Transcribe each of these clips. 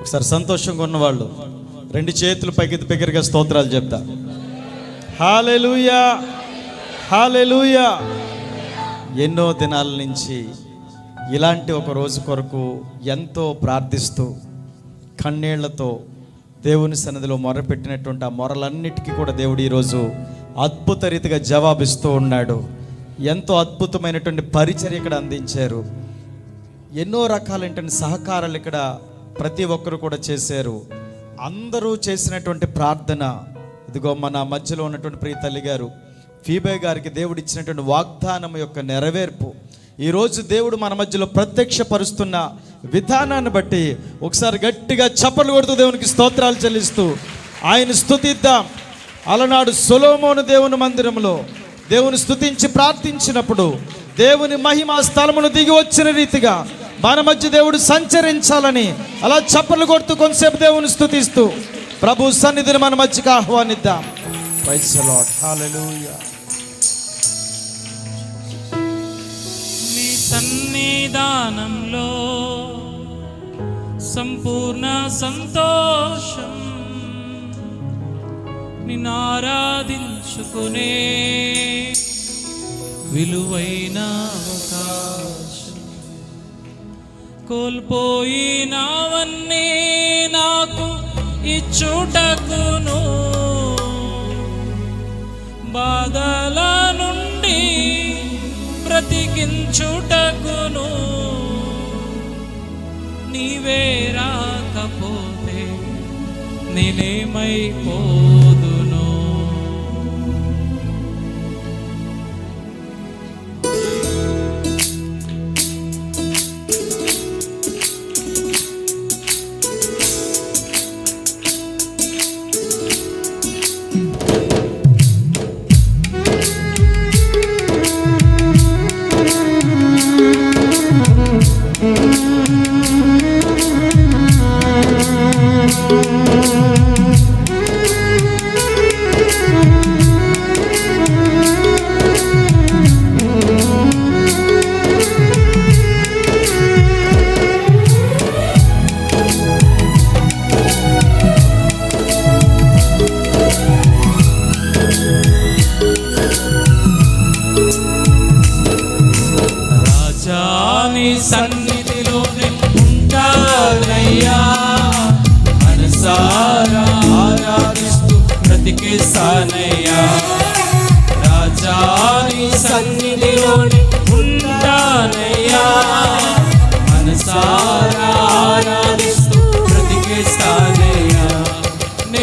ఒకసారి సంతోషంగా ఉన్నవాళ్ళు రెండు చేతులు పైకి దగ్గరగా స్తోత్రాలు చెప్తా. హాలెలుయా! హాలెలుయా! ఎన్నో దినాల నుంచి ఇలాంటి ఒక రోజు కొరకు ఎంతో ప్రార్థిస్తూ కన్నీళ్ళతో దేవుని సన్నిధిలో మొరపెట్టినటువంటి ఆ మొరలన్నిటికీ కూడా దేవుడు ఈరోజు అద్భుత రీతిగా జవాబిస్తూ ఉన్నాడు. ఎంతో అద్భుతమైనటువంటి పరిచర్య ఇక్కడ అందించారు. ఎన్నో రకాలైనటువంటి సహకారాలు ఇక్కడ ప్రతి ఒక్కరు కూడా చేశారు. అందరూ చేసినటువంటి ప్రార్థన ఇదిగో మన మధ్యలో ఉన్నటువంటి ప్రియ తల్లి గారు ఫీబే గారికి దేవుడు ఇచ్చినటువంటి వాగ్దానం యొక్క నెరవేర్పు. ఈరోజు దేవుడు మన మధ్యలో ప్రత్యక్షపరుస్తున్న విధానాన్ని బట్టి ఒకసారి గట్టిగా చప్పలు కొడుతూ దేవునికి స్తోత్రాలు చెల్లిస్తూ ఆయన స్థుతిద్దాం. అలనాడు సొలోమోను దేవుని మందిరంలో దేవుని స్థుతించి ప్రార్థించినప్పుడు దేవుని మహిమ స్థలమును దిగి వచ్చిన రీతిగా మన మధ్య దేవుడు సంచరించాలని అలా చప్పలు కొడుతూ కొంతసేపు దేవుని స్థుతిస్తూ ప్రభు సన్నిధిని మన మధ్యకి ఆహ్వానిద్దాం. నీ సన్నిధానంలో సంపూర్ణ సంతోషం నిన్ను విలువైన అవకాశం. కోల్పోయినవన్నీ నాకు ఇచ్చుటకును. బాధల నుండి బ్రతికించుటకును. నీవే రాకపోతే నేనేమైపో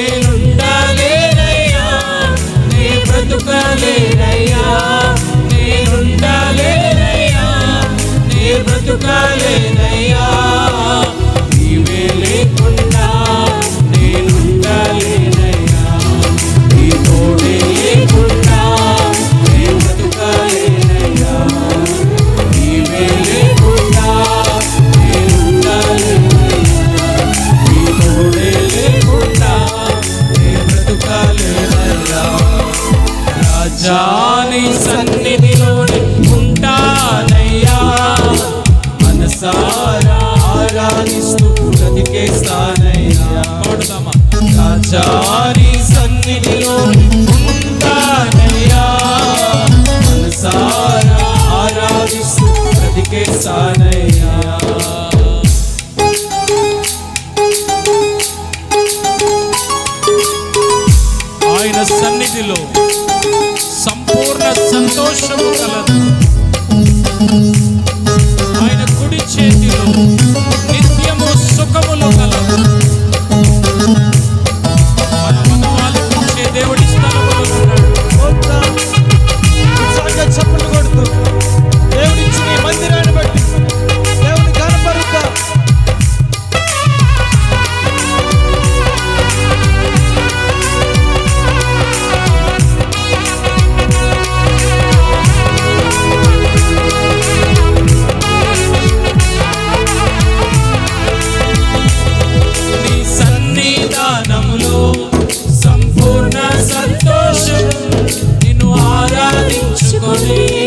నేనుండాలేనయ్యా నే బ్రతుకాలేనయ్యా నేనుండాలేనయ్యా నే బ్రతుకాలేన believe.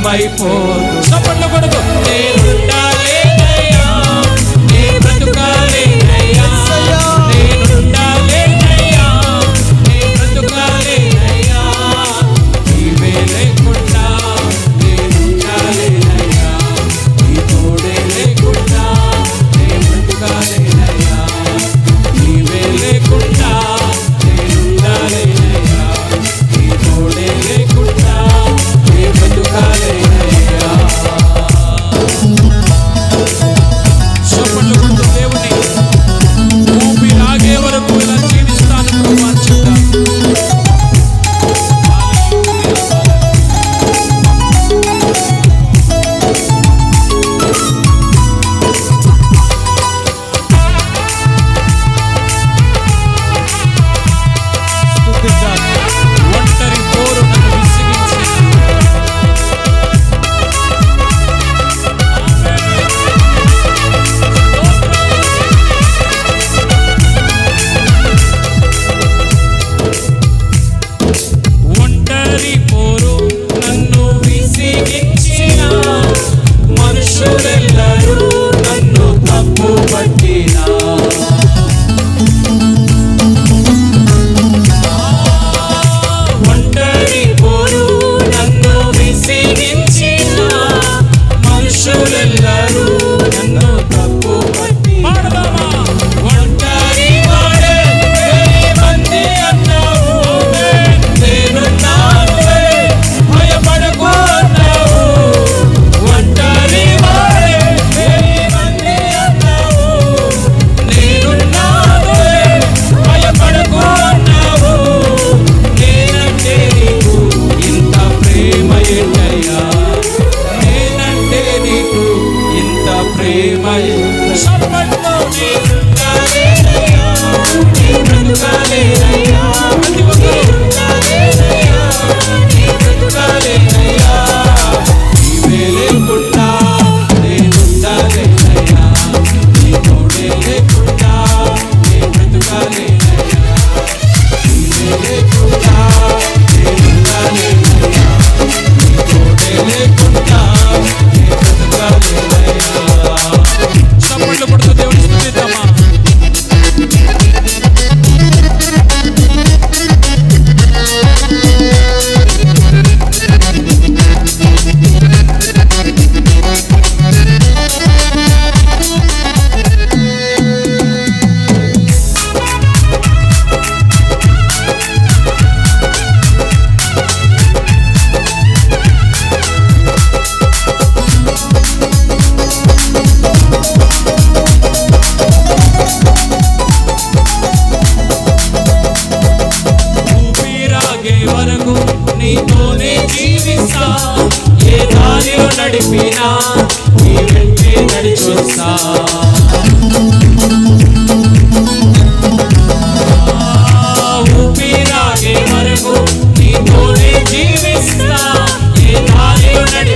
ఏమైపోదు చప్పట్లు కొడుకు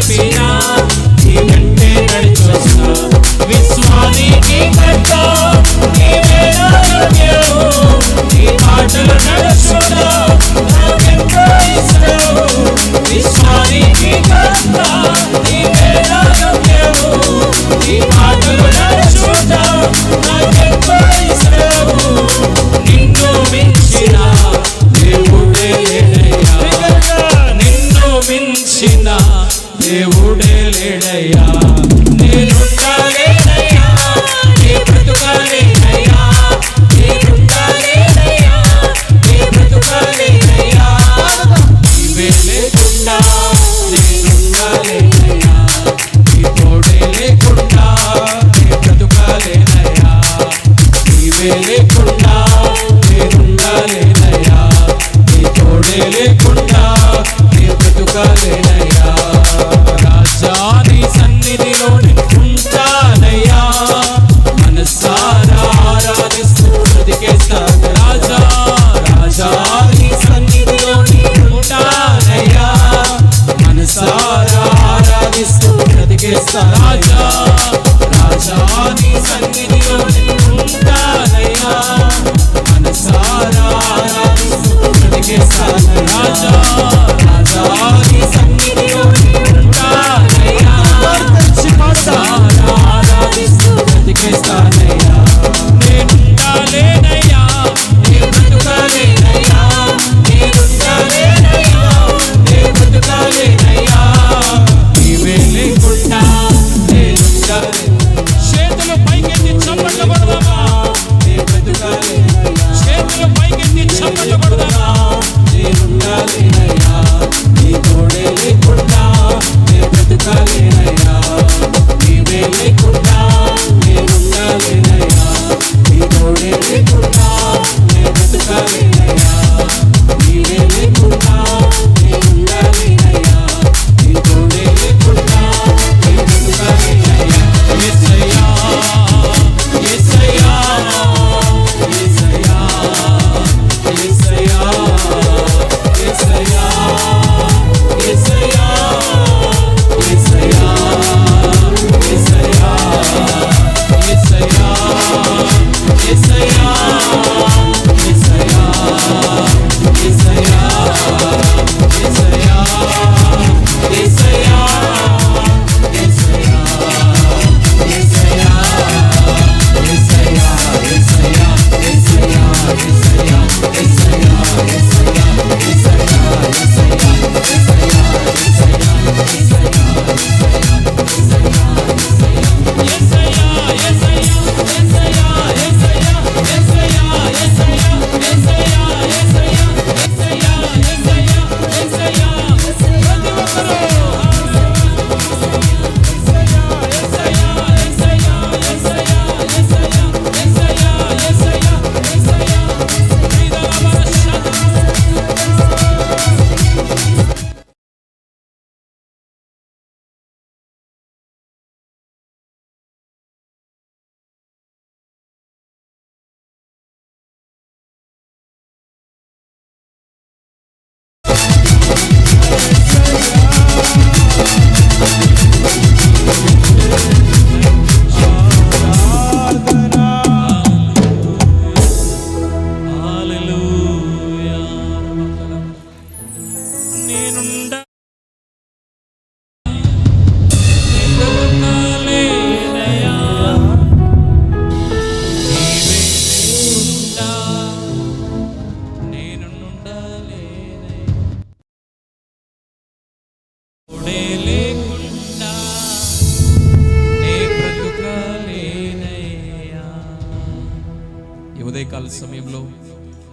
baby. దేవుడే లేడయ్యా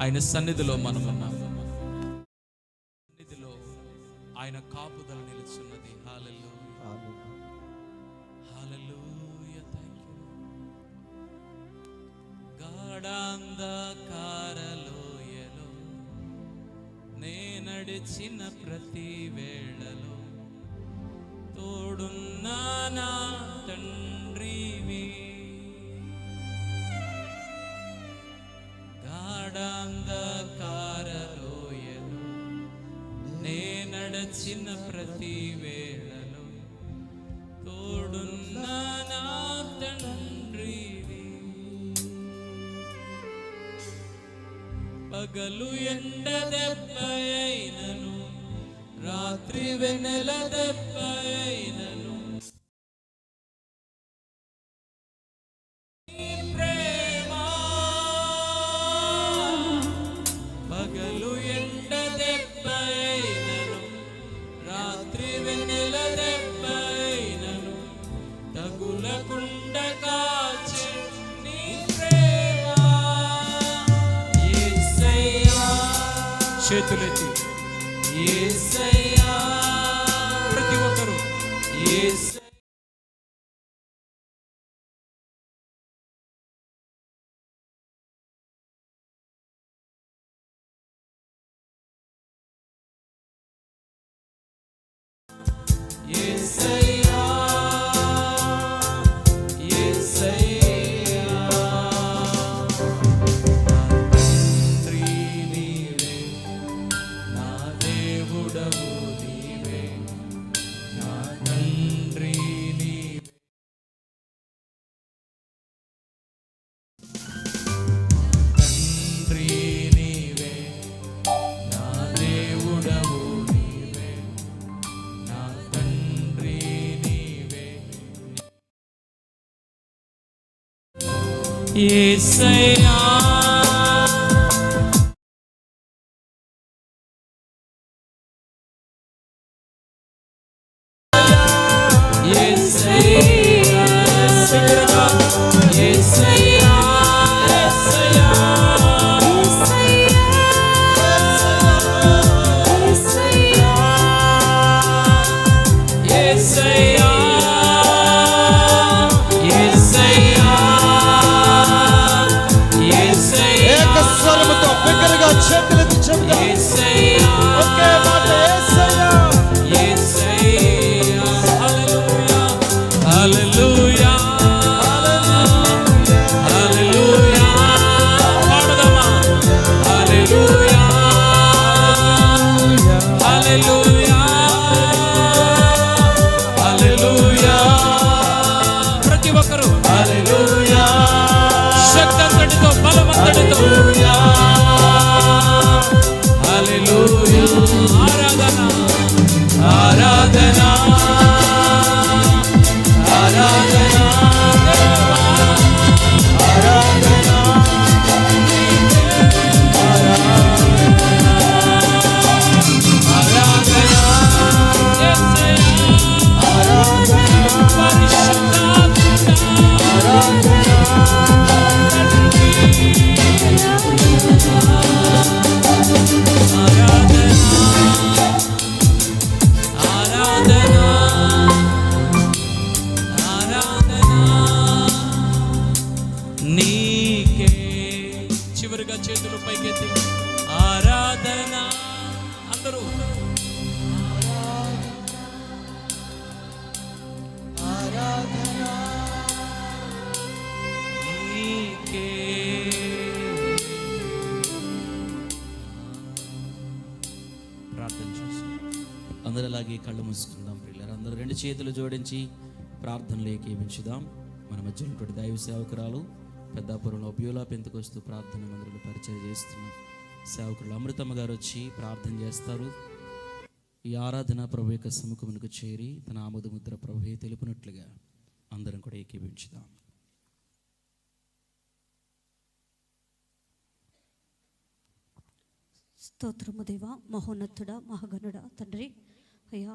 ఆయన సన్నిధిలో మనం ఉన్నాం నడచిన ప్రతి వేళలో తోడున్న నా తండ్రి పగలు ఎండ దెబ్బ అయినను రాత్రి వెన్నెల దెబ్బ Yes, I. మూసుకుందాం పిల్లలు. అందరూ రెండు చేతులు జోడించి ప్రార్థనలు ఏకీవించుదాం మన మధ్య ఉన్నటువంటి దైవ సేవకురాలు పెద్దాపురంలో బ్యూలా పెంతుకొస్తూ ప్రార్థన మందిరంలో పరిచయం చేస్తున్నాం సేవకులు అమృతమ్మ గారు వచ్చి ప్రార్థన చేస్తారు. ఈ ఆరాధన ప్రభు యొక్క సముఖమునకు చేరి తన ఆమోదముద్ర ప్రభుయే తెలిపినట్లుగా అందరం కూడా ఏకీవించుదాం స్తోత్రము దేవ మహోన్నతుడ మహాగణుడ తండ్రి. అయ్యా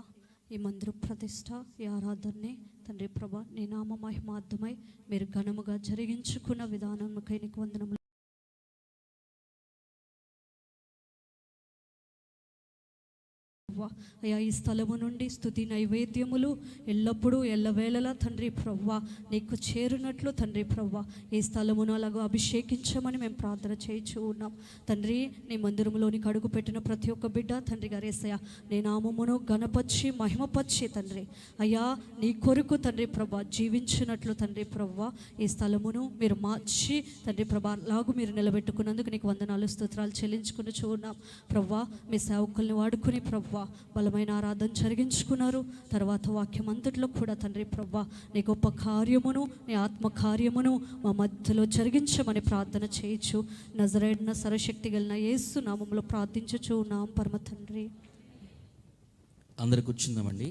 ఈ మందిర ప్రతిష్ట ఈ ఆరాధనని తండ్రి ప్రభ నీ నామ మహిమార్థమై మీరు ఘనముగా జరిగించుకున్న విధానముకై నీకు వందనములు అయ్యా ఈ స్థలము నుండి స్థుతి నైవేద్యములు ఎల్లప్పుడూ ఎల్లవేళలా తండ్రి ప్రవ్వ నీకు చేరినట్లు తండ్రి ప్రవ్వ ఈ స్థలమును అలాగో అభిషేకించమని మేము ప్రార్థన చేయించు ఉన్నాం. తండ్రి నీ మందిరంలోనికి అడుగు పెట్టిన ప్రతి ఒక్క బిడ్డ తండ్రి గారు ఏసయ్య నీ నామమును గణపరిచి మహిమపచ్చి తండ్రి. అయ్యా నీ కొరకు తండ్రి ప్రభా జీవించినట్లు తండ్రి ప్రవ్వ ఈ స్థలమును మీరు మార్చి తండ్రి ప్రభా లాగు మీరు నిలబెట్టుకున్నందుకు నీకు వందనాలు స్తోత్రాలు చెల్లించుకుని చూన్నాం ప్రవ్వా మీ సేవకుల్ని వాడుకుని ప్రవ్వా బలమైన ఆరాధన జరిగించుకున్నారు. తర్వాత వాక్యం అంతట్లో కూడా తండ్రి ప్రవ్వా నీ గొప్ప కార్యమును నీ ఆత్మ కార్యమును మా మధ్యలో జరిగించమని ప్రార్థన చేయొచ్చు నజరైన సరశక్తి కలిగిన యేసు నామంలో ప్రార్థించచ్చు నామ పరమ తండ్రి. అందరు కూర్చుందామండి